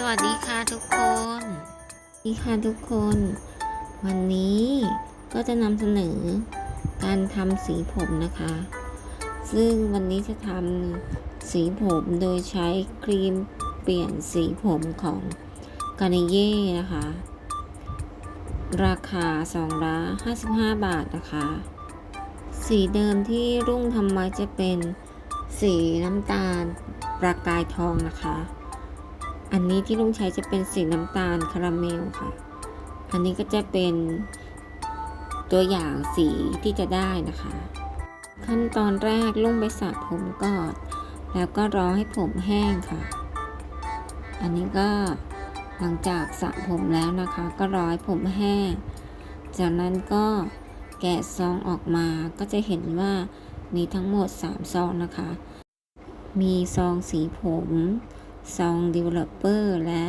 สวัสดีค่ะทุกคนสวัสดีค่ะทุกคน วันนี้ก็จะนำเสนอการทำสีผมนะคะ ซึ่งวันนี้จะทำสีผมโดยใช้ครีมเปลี่ยนสีผมของกาเนเย่นะคะ ราคา2ละ55 บาทนะคะ สีเดิมที่รุ่งทำไว้จะเป็นสีน้ำตาลประกายทองนะคะ อันนี้ที่ลุงใช้จะเป็นสีน้ำตาลคาราเมลค่ะ อันนี้ก็จะเป็นตัวอย่างสีที่จะได้นะคะ ขั้นตอนแรกลุงไปสระผมก่อน แล้วก็รอให้ผมแห้งค่ะ อันนี้ก็หลังจากสระผมแล้วนะคะ ก็ร้อให้ผมแห้ง จากนั้นก็แกะซองออกมาก็จะเห็นว่ามีทั้งหมด 3 ซองนะคะ มีซองสีผม ซอง developer และ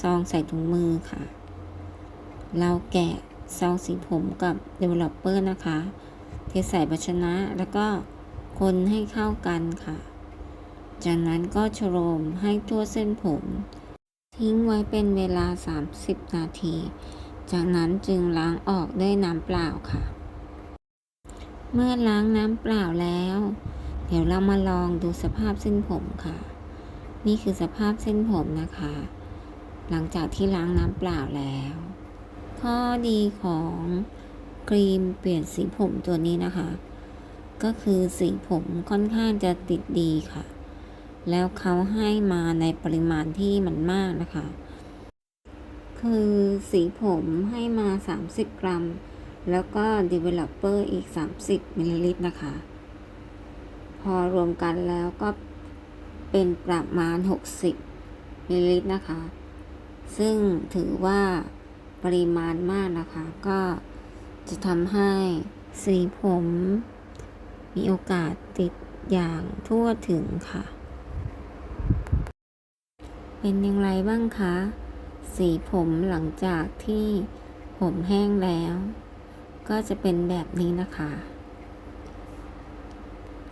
ซองใส่ถุงมือค่ะ เราแกะซองสีผมกับ developer นะคะ เทใส่ภาชนะแล้วก็คนให้เข้ากันค่ะ จากนั้นก็โชโรมให้ทั่วเส้นผม ทิ้งไว้เป็นเวลา 30 นาที จากนั้นจึงล้างออกด้วยน้ำเปล่าค่ะ เมื่อล้างน้ำเปล่าแล้ว เดี๋ยวเรามาลองดูสภาพเส้นผมค่ะ นี่คือสภาพเส้นผมนะคะ หลังจากที่ล้างน้ำเปล่าแล้ว ข้อดีของครีมเปลี่ยนสีผมตัวนี้นะคะ ก็คือสีผมค่อนข้างจะติดดีค่ะ แล้วเขาให้มาในปริมาณที่มันมากนะคะ คือสีผมให้มา 30 กรัม แล้วก็ developer อีก 30มิลลิลิตรนะคะ พอรวมกันแล้วก็ เป็นประมาณ 60มิลลิลิตรนะคะ ซึ่งถือว่าปริมาณมากนะคะ ก็จะทำให้สีผม มีโอกาสติดอย่างทั่วถึงค่ะ เป็นอย่างไรบ้างคะ สีผมหลังจากที่ผมแห้งแล้ว ก็จะเป็นแบบนี้นะคะ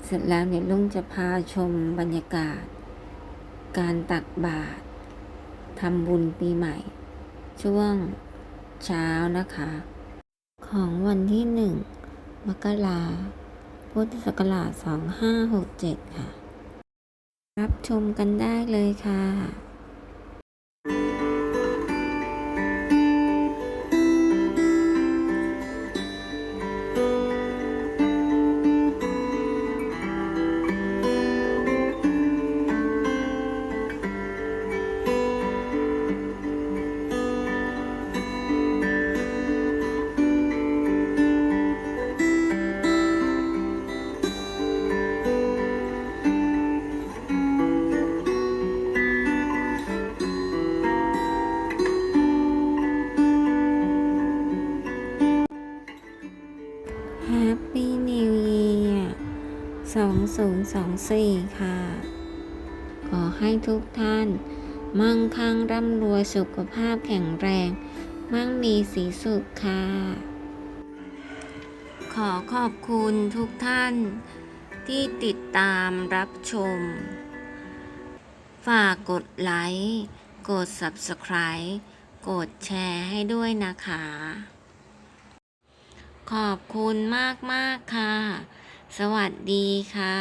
เสร็จแล้วเนี่ยลุงจะพาชมบรรยากาศ การตักบาตรทำบุญปีใหม่ ช่วงเช้านะคะ ของวันที่หนึ่งมกราพุทธศักราช 2567 ค่ะ รับชมกันได้เลยค่ะ Happy New Year 2024 ค่ะ ขอให้ทุกท่าน มั่งคั่งร่ำรวยสุขภาพแข็งแรง มั่งมีสีสุขค่ะ ขอขอบคุณทุกท่านที่ติดตามรับชม ฝากกดไลค์ กด Subscribe กดแชร์ให้ด้วยนะคะ ขอบคุณมากมากค่ะ สวัสดีค่ะ